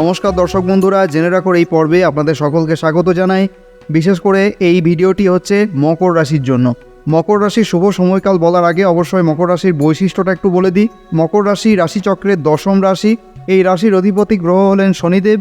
নমস্কার দর্শক বন্ধুরা, জেনে রাখো এই পর্বে আপনাদের সকলকে স্বাগত জানাই। বিশেষ করে এই ভিডিওটি হচ্ছে মকর রাশির জন্য। মকর রাশির শুভ সময়কাল বলার আগে অবশ্যই মকর রাশির বৈশিষ্ট্যটা একটু বলে দিই। মকর রাশি রাশিচক্রের দশম রাশি। এই রাশির অধিপতি গ্রহ হলেন শনিদেব,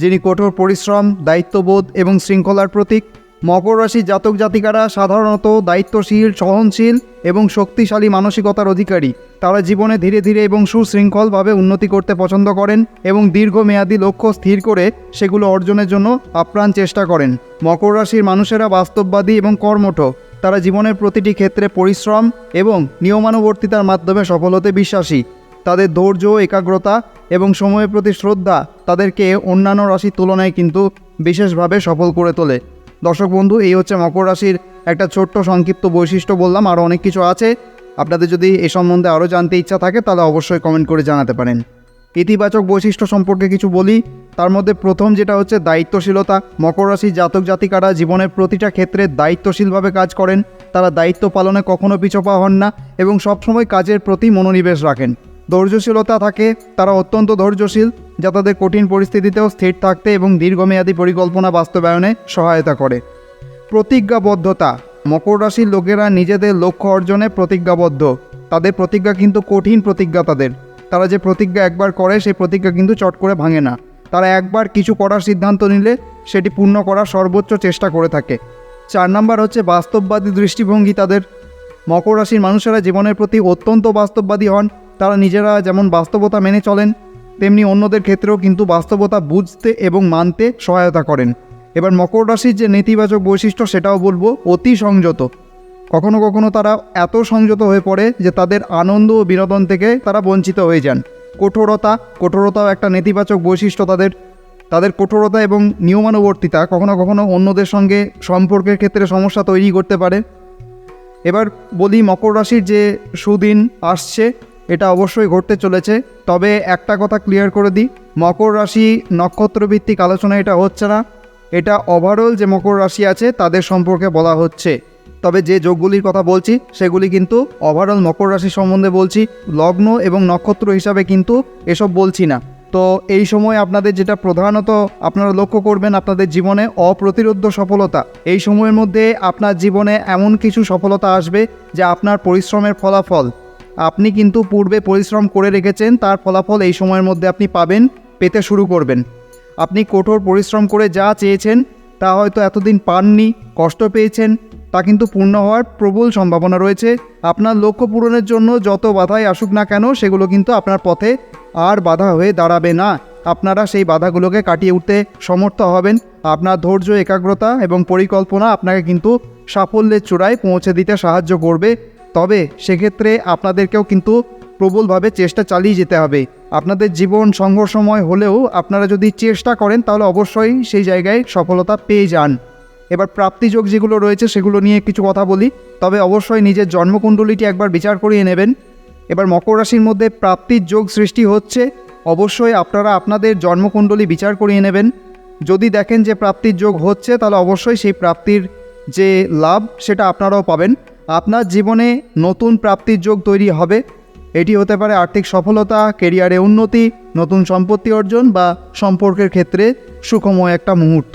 যিনি কঠোর পরিশ্রম, দায়িত্ববোধ এবং শৃঙ্খলার প্রতীক। মকর রাশির জাতক জাতিকারা সাধারণত দায়িত্বশীল, সহনশীল এবং শক্তিশালী মানসিকতার অধিকারী। তারা জীবনে ধীরে ধীরে এবং সুশৃঙ্খলভাবে উন্নতি করতে পছন্দ করেন এবং দীর্ঘমেয়াদী লক্ষ্য স্থির করে সেগুলো অর্জনের জন্য আপ্রাণ চেষ্টা করেন। মকর রাশির মানুষেরা বাস্তববাদী এবং কর্মঠ। তারা জীবনের প্রতিটি ক্ষেত্রে পরিশ্রম এবং নিয়মানুবর্তিতার মাধ্যমে সফল হতে বিশ্বাসী। তাদের ধৈর্য, একাগ্রতা এবং সময়ের প্রতি শ্রদ্ধা তাদেরকে অন্যান্য রাশির তুলনায় কিন্তু বিশেষভাবে সফল করে তোলে। দর্শক বন্ধু, এই হচ্ছে মকর রাশির একটা ছোট্ট সংক্ষিপ্ত বৈশিষ্ট্য বললাম আরও অনেক কিছু আছে। আপনাদের যদি এ সম্বন্ধে আরও জানতে ইচ্ছা থাকে, তাহলে অবশ্যই কমেন্ট করে জানাতে পারেন। ইতিবাচক বৈশিষ্ট্য সম্পর্কে কিছু বলি। তার মধ্যে প্রথম যেটা হচ্ছে দায়িত্বশীলতা। মকর রাশির জাতক জাতিকারা জীবনের প্রতিটা ক্ষেত্রে দায়িত্বশীলভাবে কাজ করেন। তারা দায়িত্ব পালনে কখনো পিছপা হন না এবং সবসময় কাজের প্রতি মনোনিবেশ রাখেন। ধৈর্যশীলতা থাকে, তারা অত্যন্ত ধৈর্যশীল। যা তাদের কঠিন পরিস্থিতিতেও স্থির থাকতে এবং দীর্ঘমেয়াদী পরিকল্পনা বাস্তবায়নে সহায়তা করে। প্রতিজ্ঞাবদ্ধতা। মকর রাশির লোকেরা নিজেদের লক্ষ্য অর্জনে প্রতিজ্ঞাবদ্ধ। তাদের প্রতিজ্ঞা কিন্তু কঠিন প্রতিজ্ঞা তাদের। তারা যে প্রতিজ্ঞা একবার করে, সেই প্রতিজ্ঞা কিন্তু চট করে ভাঙে না। তারা একবার কিছু করার সিদ্ধান্ত নিলে, সেটি পূর্ণ করার সর্বোচ্চ চেষ্টা করে থাকে। চার নাম্বার হচ্ছে বাস্তববাদী দৃষ্টিভঙ্গি তাদের। মকর রাশির মানুষেরা জীবনের প্রতি অত্যন্ত বাস্তববাদী হন। তারা নিজেরা যেমন বাস্তবতা মেনে চলেন তেমনি অন্যদের ক্ষেত্রেও কিন্তু বাস্তবতা বুঝতে এবং মানতে সহায়তা করেন। এবার মকর রাশির যে নেতিবাচক বৈশিষ্ট্য সেটাও বলব, অতি সংযত। কখনো কখনো তারা এত সংযত হয়ে পড়ে যে তাদের আনন্দ ও বিনোদন থেকে তারা বঞ্চিত হয়ে যান। কঠোরতা, কঠোরতাও একটা নেতিবাচক বৈশিষ্ট্য তাদের। তাদের কঠোরতা এবং নিয়মানুবর্তিতা কখনো কখনো অন্যদের সঙ্গে সম্পর্কের ক্ষেত্রে সমস্যা তৈরি করতে পারে। এবার বলি মকর রাশির যে সুদিন আসছে এটা অবশ্যই ঘটতে চলেছে। তবে একটা কথা ক্লিয়ার করে দিই, মকর রাশি নক্ষত্রভিত্তিক আলোচনা এটা হচ্ছে না। এটা ওভারঅল যে মকর রাশি আছে, তাদের সম্পর্কে বলা হচ্ছে। তবে যে যোগগুলির কথা বলছি, সেগুলি কিন্তু ওভারঅল মকর রাশি সম্বন্ধে বলছি, লগ্ন এবং নক্ষত্র হিসাবে কিন্তু এসব বলছি না। তো এই সময় আপনাদের যেটা প্রধানত আপনারা লক্ষ্য করবেন, আপনাদের জীবনে অপ্রতিরোধ্য সফলতা। এই সময়ের মধ্যে আপনার জীবনে এমন কিছু সফলতা আসবে যা আপনার পরিশ্রমের ফলাফল আপনি কিন্তু পূর্বে পরিশ্রম করে রেখেছেন, তার ফলাফল এই সময়ের মধ্যে আপনি পাবেন, পেতে শুরু করবেন। আপনি কঠোর পরিশ্রম করে যা চেয়েছেন, তা হয়তো এতদিন পাননি, কষ্ট পেয়েছেন, তা কিন্তু পূর্ণ হওয়ার প্রবল সম্ভাবনা রয়েছে। আপনার লক্ষ্য পূরণের জন্য যত বাধাই আসুক না কেন, সেগুলো কিন্তু আপনার পথে আর বাধা হয়ে দাঁড়াবে না। আপনারা সেই বাধাগুলোকে কাটিয়ে উঠতে সমর্থ হবেন। আপনার ধৈর্য, একাগ্রতা এবং পরিকল্পনা আপনাকে কিন্তু সাফল্যের চূড়ায় পৌঁছে দিতে সাহায্য করবে। তবে সেক্ষেত্রে আপনাদেরকেও কিন্তু প্রবলভাবে চেষ্টা চালিয়ে যেতে হবে। আপনাদের জীবন সংঘর্ষময় হলেও আপনারা যদি চেষ্টা করেন, তাহলে অবশ্যই সেই জায়গায় সফলতা পেয়ে যান। এবার প্রাপ্তিযোগ যেগুলো রয়েছে, সেগুলো নিয়ে কিছু কথা বলি। তবে অবশ্যই নিজের জন্মকুণ্ডলীটি একবার বিচার করিয়ে নেবেন। এবার মকর রাশির মধ্যে প্রাপ্তির যোগ সৃষ্টি হচ্ছে, অবশ্যই আপনারা আপনাদের জন্মকুণ্ডলী বিচার করিয়ে নেবেন। যদি দেখেন যে প্রাপ্তির যোগ হচ্ছে, তাহলে অবশ্যই সেই প্রাপ্তির যে লাভ, সেটা আপনারাও পাবেন। আপনার জীবনে নতুন প্রাপ্তির যোগ তৈরি হবে। এটি হতে পারে আর্থিক সফলতা, কেরিয়ারে উন্নতি, নতুন সম্পত্তি অর্জন বা সম্পর্কের ক্ষেত্রে সুখময় একটা মুহূর্ত।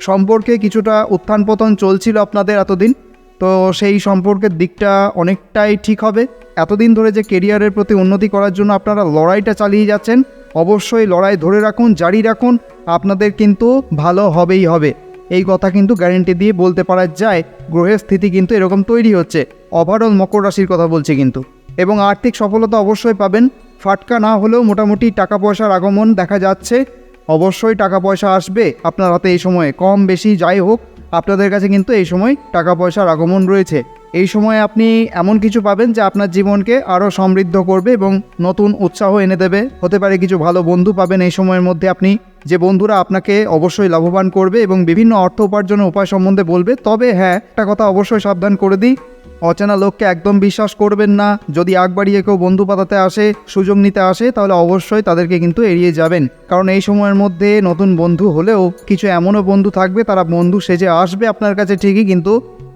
সম্পর্কে কিছুটা উত্থান পতন চলছিল আপনাদের এতদিন, তো সেই সম্পর্কের দিকটা অনেকটাই ঠিক হবে। এতদিন ধরে যে কেরিয়ারের প্রতি উন্নতি করার জন্য আপনারা লড়াইটা চালিয়ে যাচ্ছেন, অবশ্যই লড়াই ধরে রাখুন, জারি রাখুন, আপনাদের কিন্তু ভালো হবেই হবে। এই কথা কিন্তু গ্যারেন্টি দিয়ে বলতে পারা যায়, গ্রহের স্থিতি কিন্তু এরকম তৈরি হচ্ছে। ওভারঅল মকর রাশির কথা বলছি কিন্তু। এবং আর্থিক সফলতা অবশ্যই পাবেন। ফাটকা না হলেও মোটামুটি টাকা পয়সার আগমন দেখা যাচ্ছে। অবশ্যই টাকা পয়সা আসবে। আপনার হাতে এই সময়ে কম বেশি যাই হোক, আপনাদের কাছে কিন্তু এই সময় টাকা পয়সার আগমন রয়েছে। এই সময় আপনি এমন কিছু পাবেন যা আপনার জীবনকে আরও সমৃদ্ধ করবে এবং নতুন উৎসাহ এনে দেবে। হতে পারে কিছু ভালো বন্ধু পাবেন এই সময়ের মধ্যে আপনি। যে বন্ধুরা আপনাকে অবশ্যই লাভবান করবে এবং বিভিন্ন অর্থ উপার্জনের উপায় সম্বন্ধে বলবে, তবে হ্যাঁ একটা কথা অবশ্যই সাবধান করে দিই। অচেনা লোককে একদম বিশ্বাস করবেন না। যদি আগ বাড়িয়ে কেউ বন্ধু পাতাতে আসে, সুযোগ নিতে আসে, তাহলে অবশ্যই তাদেরকে কিন্তু এড়িয়ে যাবেন। কারণ এই সময়ের মধ্যে নতুন বন্ধু হলেও কিছু এমনও বন্ধু থাকবে, তারা বন্ধু সেজে আসবে আপনার কাছে ঠিকই, কিন্তু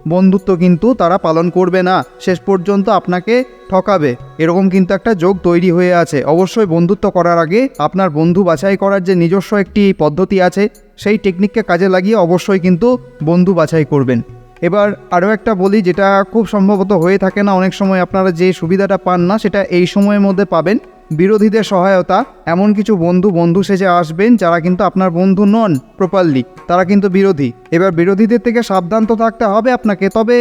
বন্ধুত্ব কিন্তু তারা পালন করবে না। শেষ পর্যন্ত আপনাকে ঠকাবে। এরকম কিন্তু একটা যোগ তৈরি হয়ে আছে। অবশ্যই বন্ধুত্ব করার আগে আপনার বন্ধু বাছাই করার যে নিজস্ব একটি পদ্ধতি আছে, সেই টেকনিককে কাজে লাগিয়ে অবশ্যই কিন্তু বন্ধু বাছাই করবেন। এবার আরও একটা বলি, যেটা খুব সম্ভবত হয়ে থাকে না, অনেক সময় আপনারা যে সুবিধাটা পান না, সেটা এই সময়ের মধ্যে পাবেন। বিরোধীদের সহায়তা, এমন কিছু বন্ধু বন্ধু সেজে আসবেন যারা কিন্তু আপনার বন্ধু নন প্রপারলি তারা কিন্তু বিরোধী। এবার বিরোধীদের থেকে সাবধান তো থাকতে হবে আপনাকে, তবে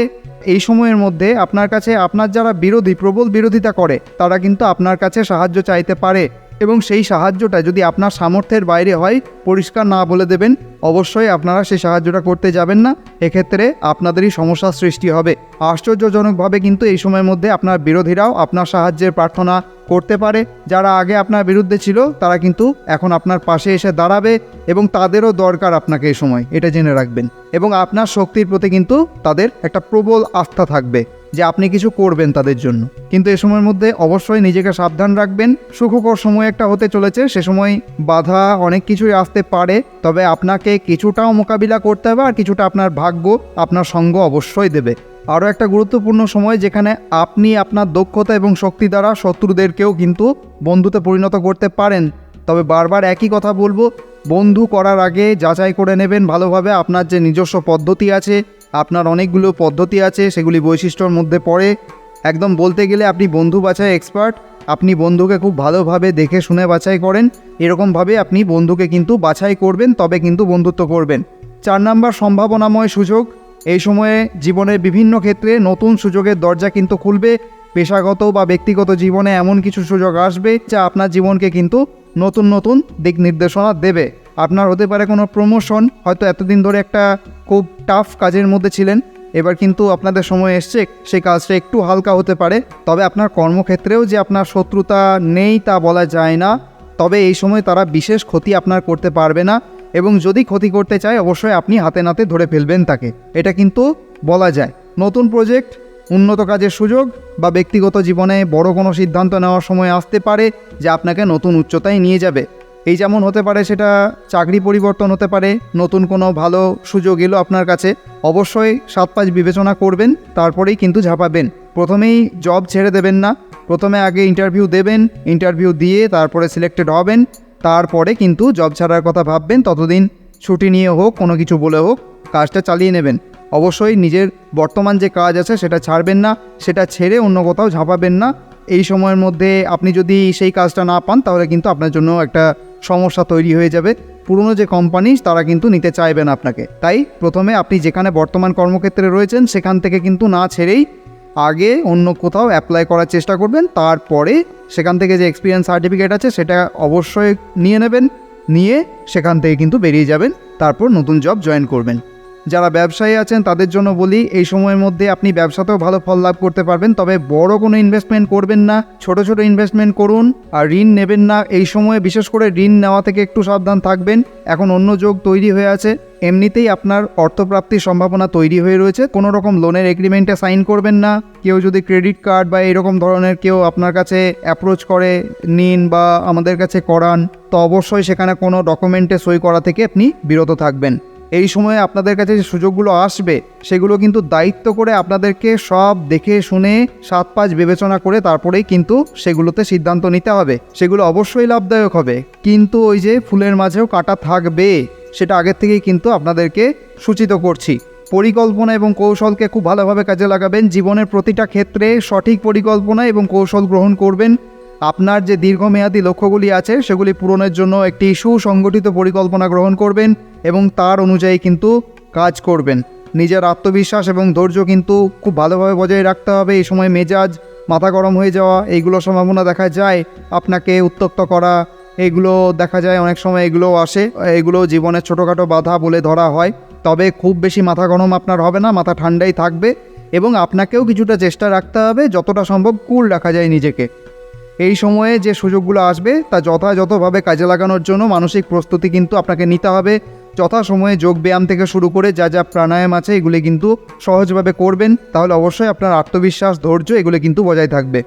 এই সময়ের মধ্যে আপনার কাছে, আপনার যারা বিরোধী, প্রবল বিরোধিতা করে, তারা কিন্তু আপনার কাছে সাহায্য চাইতে পারে। এবং সেই সাহায্যটা যদি আপনার সামর্থ্যের বাইরে হয়, পরিষ্কার না বলে দেবেন, অবশ্যই আপনারা সেই সাহায্যটা করতে যাবেন না। এক্ষেত্রে আপনাদেরই সমস্যার সৃষ্টি হবে। আশ্চর্যজনকভাবে কিন্তু এই সময়ের মধ্যে আপনার বিরোধীরাও আপনার সাহায্যের প্রার্থনা করতে পারে। যারা আগে আপনার বিরুদ্ধে ছিল, তারা কিন্তু এখন আপনার পাশে এসে দাঁড়াবে এবং তাদেরও দরকার আপনাকে এই সময়। এটা জেনে রাখবেন। এবং আপনার শক্তির প্রতি কিন্তু তাদের একটা প্রবল আস্থা থাকবে। যে আপনি কিছু করবেন তাদের জন্য। কিন্তু এ সময়ের মধ্যে অবশ্যই নিজেকে সাবধান রাখবেন। সুখকর সময় একটা হতে চলেছে, সে সময় বাধা অনেক কিছুই আসতে পারে। তবে আপনাকে কিছুটাও মোকাবিলা করতে হবে আর কিছুটা আপনার ভাগ্য আপনার সঙ্গ অবশ্যই দেবে। আরও একটা গুরুত্বপূর্ণ সময় যেখানে আপনি আপনার দক্ষতা এবং শক্তি দ্বারা শত্রুদেরকেও কিন্তু বন্ধুতে পরিণত করতে পারেন। তবে বারবার একই কথা বলব, বন্ধু করার আগে যাচাই করে নেবেন ভালোভাবে। আপনার যে নিজস্ব পদ্ধতি আছে আপনার অনেকগুলো পদ্ধতি আছে, সেগুলি বৈশিষ্ট্যর মধ্যে পড়ে। একদম বলতে গেলে আপনি বন্ধু বাছাই এক্সপার্ট আপনি বন্ধুকে খুব ভালোভাবে দেখে শুনে বাছাই করেন। এরকমভাবে আপনি বন্ধুকে কিন্তু বাছাই করবেন, তবে কিন্তু বন্ধুত্ব করবেন। চার নাম্বার সম্ভাবনাময় সুযোগ, এই সময়ে জীবনের বিভিন্ন ক্ষেত্রে নতুন সুযোগের দরজা কিন্তু খুলবে। পেশাগত বা ব্যক্তিগত জীবনে এমন কিছু সুযোগ আসবে, যা আপনার জীবনকে কিন্তু নতুন নতুন দিক নির্দেশনা দেবে। আপনার হতে পারে কোনো প্রমোশন হয়তো এতদিন ধরে একটা খুব টাফ কাজের মধ্যে ছিলেন, এবার কিন্তু আপনাদের সময় এসছে, সেই কাজটা একটু হালকা হতে পারে। তবে আপনার কর্মক্ষেত্রেও যে আপনার শত্রুতা নেই তা বলা যায় না। তবে এই সময় তারা বিশেষ ক্ষতি আপনার করতে পারবে না এবং যদি ক্ষতি করতে চায়, অবশ্যই আপনি হাতে নাতে ধরে ফেলবেন তাকে। এটা কিন্তু বলা যায়। নতুন প্রজেক্ট উন্নত কাজের সুযোগ বা ব্যক্তিগত জীবনে বড় কোনো সিদ্ধান্ত নেওয়ার সময় আসতে পারে যা আপনাকে নতুন উচ্চতায় নিয়ে যাবে। এই যেমন হতে পারে সেটা চাকরি পরিবর্তন হতে পারে, নতুন কোনো ভালো সুযোগ এলো আপনার কাছে, অবশ্যই সাত পাঁচ বিবেচনা করবেন, তারপরেই কিন্তু ঝাঁপাবেন। প্রথমেই জব ছেড়ে দেবেন না, প্রথমে আগে ইন্টারভিউ দেবেন ইন্টারভিউ দিয়ে তারপরে সিলেক্টেড হবেন, তারপরে কিন্তু জব ছাড়ার কথা ভাববেন, ততদিন ছুটি নিয়ে হোক, কোনো কিছু বলে হোক, কাজটা চালিয়ে নেবেন। অবশ্যই নিজের বর্তমান যে কাজ আছে সেটা ছাড়বেন না, সেটা ছেড়ে অন্য কোথাও ঝাঁপাবেন না। এই সময়ের মধ্যে আপনি যদি সেই কাজটা না পান, তাহলে কিন্তু আপনার জন্য একটা সমস্যা তৈরি হয়ে যাবে। পুরনো যে কোম্পানি তারা কিন্তু নিতে চাইবে না আপনাকে। তাই প্রথমে আপনি যেখানে বর্তমান কর্মক্ষেত্রে রয়েছেন, সেখান থেকে কিন্তু না ছেড়েই আগে অন্য কোথাও অ্যাপ্লাই করার চেষ্টা করবেন। তারপরে সেখান থেকে যে এক্সপিরিয়েন্স সার্টিফিকেট আছে, সেটা অবশ্যই নিয়ে নেবেন। নিয়ে সেখান থেকে কিন্তু বেরিয়ে যাবেন। তারপর নতুন জব জয়েন করবেন। যারা ব্যবসায়ী আছেন, তাদের জন্য বলি, এই সময়ের মধ্যে আপনি ব্যবসাতেও ভালো ফল লাভ করতে পারবেন। তবে বড় কোনো ইনভেস্টমেন্ট করবেন না। ছোট ছোট ইনভেস্টমেন্ট করুন আর ঋণ নেবেন না। এই সময়ে বিশেষ করে ঋণ নেওয়া থেকে একটু সাবধান থাকবেন। এখন অন্য যোগ তৈরি হয়ে আছে। এমনিতেই আপনার অর্থপ্রাপ্তির সম্ভাবনা তৈরি হয়ে রয়েছে। কোনো রকম লোনের এগ্রিমেন্টে সাইন করবেন না। কেউ যদি ক্রেডিট কার্ড বা এরকম ধরনের কেউ আপনার কাছে অ্যাপ্রোচ করে, নিন বা আমাদের কাছে করান, তো অবশ্যই সেখানে কোনো ডকুমেন্টে সই করা থেকে আপনি বিরত থাকবেন। এই সময়ে আপনাদের কাছে যে সুযোগগুলো আসবে, সেগুলো কিন্তু দায়িত্ব করে আপনাদেরকে সব দেখে শুনে সাত পাঁচ বিবেচনা করে তারপরেই কিন্তু সেগুলোতে সিদ্ধান্ত নিতে হবে। সেগুলো অবশ্যই লাভদায়ক হবে। কিন্তু ওই যে ফুলের মাঝেও কাটা থাকবে, সেটা আগের থেকেই কিন্তু আপনাদেরকে সূচিত করছি। পরিকল্পনা এবং কৌশলকে খুব ভালোভাবে কাজে লাগাবেন। জীবনের প্রতিটা ক্ষেত্রে সঠিক পরিকল্পনা এবং কৌশল গ্রহণ করবেন। আপনার যে দীর্ঘমেয়াদী লক্ষ্যগুলি আছে, সেগুলি পূরণের জন্য একটি সুসংগঠিত পরিকল্পনা গ্রহণ করবেন এবং তার অনুযায়ী কিন্তু কাজ করবেন। নিজের আত্মবিশ্বাস এবং ধৈর্য কিন্তু খুব ভালোভাবে বজায় রাখতে হবে। এই সময় মেজাজ, মাথা গরম হয়ে যাওয়া, এইগুলো সম্ভাবনা দেখা যায়। আপনাকে উত্তক্ত করা এগুলো দেখা যায় অনেক সময় এগুলোও আসে, এগুলো জীবনের ছোটোখাটো বাধা বলে ধরা হয়। তবে খুব বেশি মাথা গরম আপনার হবে না, মাথা ঠান্ডাই থাকবে এবং আপনাকেও কিছুটা চেষ্টা রাখতে হবে, যতটা সম্ভব কুল রাখা যায় নিজেকে। এই সময়ে যে সুযোগগুলো আসবে তা যথাযথভাবে কাজে লাগানোর জন্য মানসিক প্রস্তুতি কিন্তু আপনাকে নিতে হবে। যথাসময়ে যোগ ব্যায়াম থেকে শুরু করে যা যা প্রাণায়াম আছে এগুলি কিন্তু সহজভাবে করবেন। তাহলে অবশ্যই আপনার আত্মবিশ্বাস, ধৈর্য এগুলো কিন্তু বজায় থাকবে।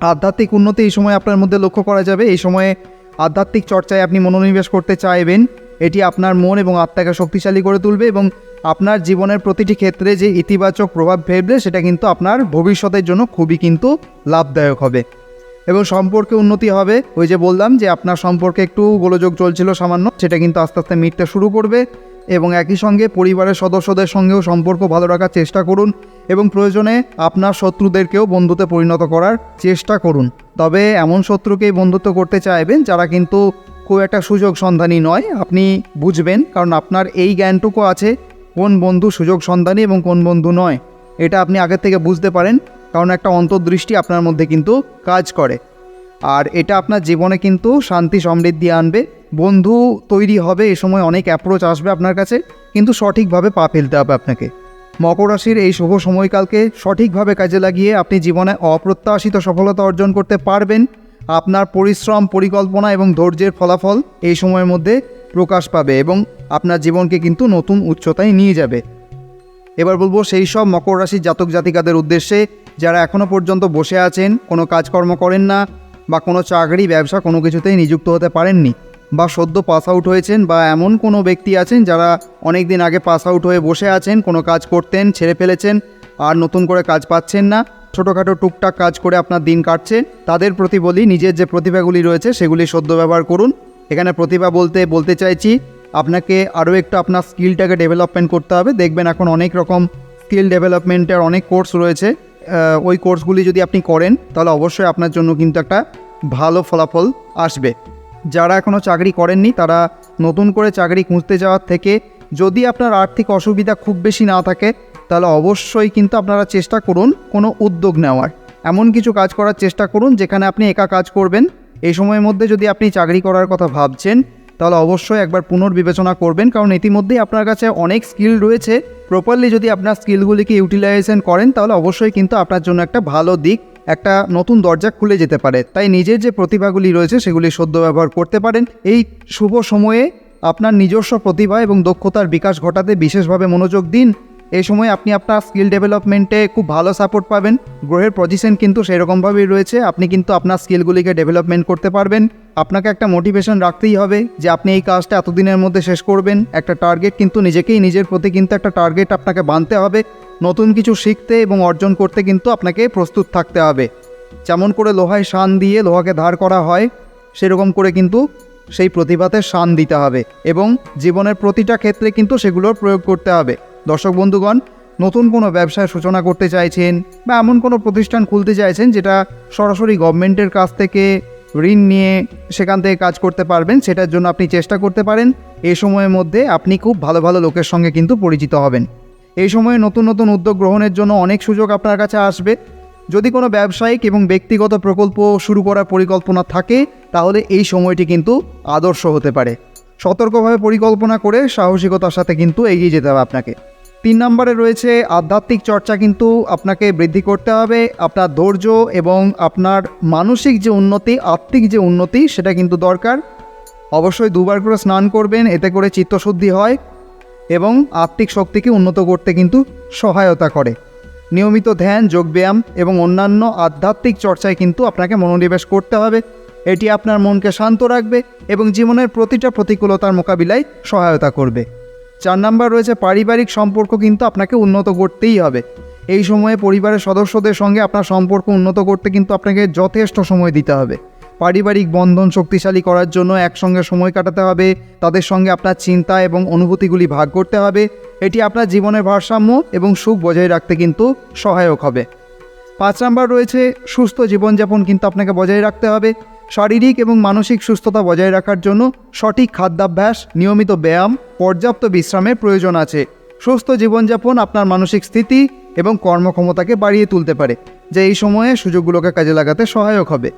আধ্যাত্মিক উন্নতি এই সময় আপনার মধ্যে লক্ষ্য করা যাবে। এই সময়ে আধ্যাত্মিক চর্চায় আপনি মনোনিবেশ করতে চাইবেন। এটি আপনার মন এবং আত্মাকে শক্তিশালী করে তুলবে এবং আপনার জীবনের প্রতিটি ক্ষেত্রে যে ইতিবাচক প্রভাব ফেলবে সেটা কিন্তু আপনার ভবিষ্যতের জন্য খুবই কিন্তু লাভদায়ক হবে। এবং সম্পর্কে উন্নতি হবে। ওই যে বললাম যে আপনার সম্পর্কে একটু গোলযোগ চলছিল সামান্য, সেটা কিন্তু আস্তে আস্তে মিটতে শুরু করবে এবং একই সঙ্গে পরিবারের সদস্যদের সঙ্গেও সম্পর্ক ভালো রাখার চেষ্টা করুন এবং প্রয়োজনে আপনার শত্রুদেরকেও বন্ধুতে পরিণত করার চেষ্টা করুন। তবে এমন শত্রুকেই বন্ধুত্ব করতে চাইবেন যারা কিন্তু খুব একটা সুযোগ সন্ধানী নয়, আপনি বুঝবেন কারণ আপনার এই জ্ঞানটুকু আছে কোন বন্ধু সুযোগ সন্ধানী এবং কোন বন্ধু নয়। এটা আপনি আগের থেকে বুঝতে পারেন। কারণ একটা অন্তর্দৃষ্টি আপনার মধ্যে কিন্তু কাজ করে। আর এটা আপনার জীবনে কিন্তু শান্তি সমৃদ্ধি আনবে। বন্ধু তৈরি হবে, এ সময় অনেক অ্যাপ্রোচ আসবে আপনার কাছে, কিন্তু সঠিকভাবে পা ফেলতে হবে আপনাকে। মকর রাশির এই শুভ সময়কালকে সঠিকভাবে কাজে লাগিয়ে আপনি জীবনে অপ্রত্যাশিত সফলতা অর্জন করতে পারবেন। আপনার পরিশ্রম, পরিকল্পনা এবং ধৈর্যের ফলাফল এই সময়ের মধ্যে প্রকাশ পাবে এবং আপনার জীবনকে কিন্তু নতুন উচ্চতায় নিয়ে যাবে। এবার বলব সেই সব মকর রাশির জাতক জাতিকাদের উদ্দেশ্যে যারা এখনও পর্যন্ত বসে আছেন, কোনো কাজকর্ম করেন না বা কোনো চাকরি, ব্যবসা কোনো কিছুতেই নিযুক্ত হতে পারেননি বা সদ্য পাস আউট হয়েছেন বা এমন কোনো ব্যক্তি আছেন যারা অনেক দিন আগে পাস আউট হয়ে বসে আছেন, কোনো কাজ করতেন, ছেড়ে ফেলেছেন আর নতুন করে কাজ পাচ্ছেন না, ছোটোখাটো টুকটাক কাজ করে আপনার দিন কাটছে, তাদের প্রতি বলি নিজের যে প্রতিভাগুলি রয়েছে সেগুলি সদ্য ব্যবহার করুন। এখানে প্রতিভা বলতে বলতে চাইছি আপনাকে আরও একটু আপনার স্কিলটাকে ডেভেলপমেন্ট করতে হবে। দেখবেন এখন অনেক রকম স্কিল ডেভেলপমেন্টের অনেক কোর্স রয়েছে। ওই কোর্সগুলি যদি আপনি করেন, তাহলে অবশ্যই আপনার জন্য কিন্তু একটা ভালো ফলাফল আসবে। যারা এখনও চাকরি করেননি, তারা নতুন করে চাকরি খুঁজতে যাওয়ার থেকে যদি আপনার আর্থিক অসুবিধা খুব বেশি না থাকে, তাহলে অবশ্যই কিন্তু আপনারা চেষ্টা করুন কোনো উদ্যোগ নেওয়ার। এমন কিছু কাজ করার চেষ্টা করুন, যেখানে আপনি একা কাজ করবেন। এই সময়ের মধ্যে যদি আপনি চাকরি করার কথা ভাবছেন তাহলে অবশ্যই একবার পুনর্বিবেচনা করবেন, কারণ ইতিমধ্যেই আপনার কাছে অনেক স্কিল রয়েছে। প্রপারলি যদি আপনার স্কিলগুলিকে ইউটিলাইজেশন করেন, তাহলে অবশ্যই কিন্তু আপনার জন্য একটা ভালো দিক, একটা নতুন দরজা খুলে যেতে পারে। তাই নিজের যে প্রতিভাগুলি রয়েছে, সেগুলি সদ্য ব্যবহার করতে পারেন। এই শুভ সময়ে আপনার নিজস্ব প্রতিভা এবং দক্ষতার বিকাশ ঘটাতে বিশেষভাবে মনোযোগ দিন। এই সময় আপনি আপনার স্কিল ডেভেলপমেন্টে খুব ভালো সাপোর্ট পাবেন। গ্রহের পজিশন কিন্তু সেরকমভাবেই রয়েছে। আপনি কিন্তু আপনার স্কিলগুলিকে ডেভেলপমেন্ট করতে পারবেন। আপনাকে একটা মোটিভেশন রাখতেই হবে যে আপনি এই কাজটা এতদিনের মধ্যে শেষ করবেন। একটা টার্গেট কিন্তু নিজেকেই নিজের প্রতি কিন্তু একটা টার্গেট আপনাকে বানতে হবে। নতুন কিছু শিখতে এবং অর্জন করতে কিন্তু আপনাকে প্রস্তুত থাকতে হবে। যেমন করে লোহায় শান দিয়ে লোহাকে ধার করা হয়, সেরকম করে কিন্তু সেই প্রতিভাতে শান দিতে হবে এবং জীবনের প্রতিটা ক্ষেত্রে কিন্তু সেগুলোর প্রয়োগ করতে হবে। দর্শক বন্ধুগণ, নতুন কোনো ব্যবসায় সূচনা করতে চাইছেন বা এমন কোনো প্রতিষ্ঠান খুলতে চাইছেন যেটা সরাসরি গভর্নমেন্টের কাছ থেকে ঋণ নিয়ে সেখান থেকে কাজ করতে পারবেন, সেটার জন্য আপনি চেষ্টা করতে পারেন। এই সময়ের মধ্যে আপনি খুব ভালো ভালো লোকের সঙ্গে কিন্তু পরিচিত হবেন। এই সময়ে নতুন নতুন উদ্যোগ গ্রহণের জন্য অনেক সুযোগ আপনার কাছে আসবে। যদি কোনো ব্যবসায়িক এবং ব্যক্তিগত প্রকল্প শুরু করার পরিকল্পনা থাকে, তাহলে এই সময়টি কিন্তু আদর্শ হতে পারে। সতর্কভাবে পরিকল্পনা করে সাহসিকতার সাথে কিন্তু এগিয়ে যেতে হবে আপনাকে। তিন নম্বরে রয়েছে আধ্যাত্মিক চর্চা কিন্তু আপনাকে বৃদ্ধি করতে হবে। আপনার ধৈর্য এবং আপনার মানসিক যে উন্নতি, আত্মিক যে উন্নতি, সেটা কিন্তু দরকার। অবশ্যই দুবার করে স্নান করবেন, এতে করে চিত্তশুদ্ধি হয় এবং আত্মিক শক্তিকে উন্নত করতে কিন্তু সহায়তা করে। নিয়মিত ধ্যান, যোগব্যায়াম এবং অন্যান্য আধ্যাত্মিক চর্চায় কিন্তু আপনাকে মনোনিবেশ করতে হবে। এটি আপনার মনকে শান্ত রাখবে এবং জীবনের প্রতিটা প্রতিকূলতার মোকাবিলায় সহায়তা করবে। চার নাম্বার রয়েছে, পারিবারিক সম্পর্ক কিন্তু আপনাকে উন্নত করতেই হবে। এই সময়ে পরিবারের সদস্যদের সঙ্গে আপনার সম্পর্ক উন্নত করতে কিন্তু আপনাকে যথেষ্ট সময় দিতে হবে। পারিবারিক বন্ধন শক্তিশালী করার জন্য একসঙ্গে সময় কাটাতে হবে, তাদের সঙ্গে আপনার চিন্তা এবং অনুভূতিগুলি ভাগ করতে হবে, এটি আপনার জীবনের ভারসাম্য এবং সুখ বজায় রাখতে কিন্তু সহায়ক হবে। পাঁচ নাম্বার রয়েছে, সুস্থ জীবনযাপন কিন্তু আপনাকে বজায় রাখতে হবে শারীরিক এবং মানসিক সুস্থতা বজায় রাখার জন্য সঠিক খাদ্যাভ্যাস, নিয়মিত ব্যায়াম, পর্যাপ্ত বিশ্রামের প্রয়োজন আছে। সুস্থ জীবনযাপন আপনার মানসিক স্থিতি এবং কর্মক্ষমতাকে বাড়িয়ে তুলতে পারে, যা এই সময়ে সুযোগগুলোকে কাজে লাগাতে সহায়ক হবে।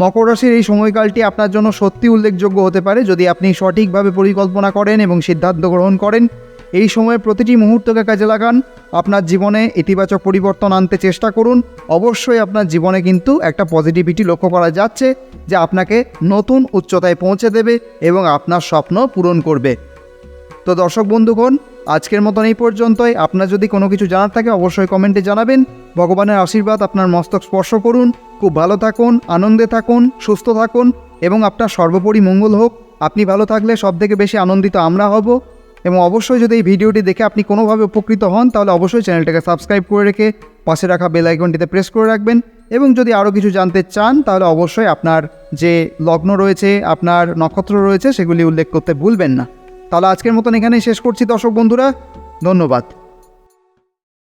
মকর রাশির এই সময়কালটি আপনার জন্য সত্যি উল্লেখযোগ্য হতে পারে যদি আপনি সঠিকভাবে পরিকল্পনা করেন এবং সিদ্ধান্ত গ্রহণ করেন। এই সময়ে প্রতিটি মুহূর্তকে কাজে লাগান। আপনার জীবনে ইতিবাচক পরিবর্তন আনতে চেষ্টা করুন। অবশ্যই আপনার জীবনে কিন্তু একটা পজিটিভিটি লক্ষ্য করা যাচ্ছে যা আপনাকে নতুন উচ্চতায় পৌঁছে দেবে এবং আপনার স্বপ্ন পূরণ করবে। তো দর্শক বন্ধুগণ, আজকের মতন এই পর্যন্তই। আপনার যদি কোনো কিছু জানার থাকে অবশ্যই কমেন্টে জানাবেন। ভগবানের আশীর্বাদ আপনার মস্তক স্পর্শ করুন। খুব ভালো থাকুন, আনন্দে থাকুন, সুস্থ থাকুন এবং আপনার সর্বোপরি মঙ্গল হোক। আপনি ভালো থাকলে সব থেকে বেশি আনন্দিত আমরা হব। এবং অবশ্যই যদি এই ভিডিওটি দেখে আপনি কোনোভাবে উপকৃত হন, তাহলে অবশ্যই চ্যানেলটাকে সাবস্ক্রাইব করে রেখে পাশে রাখা বেল আইকনটিতে প্রেস করে রাখবেন। এবং যদি আরও কিছু জানতে চান, তাহলে অবশ্যই আপনার যে লগ্ন রয়েছে, আপনার নক্ষত্র রয়েছে, সেগুলি উল্লেখ করতে ভুলবেন না। তাহলে আজকের মতন এখানেই শেষ করছি দর্শক বন্ধুরা। ধন্যবাদ।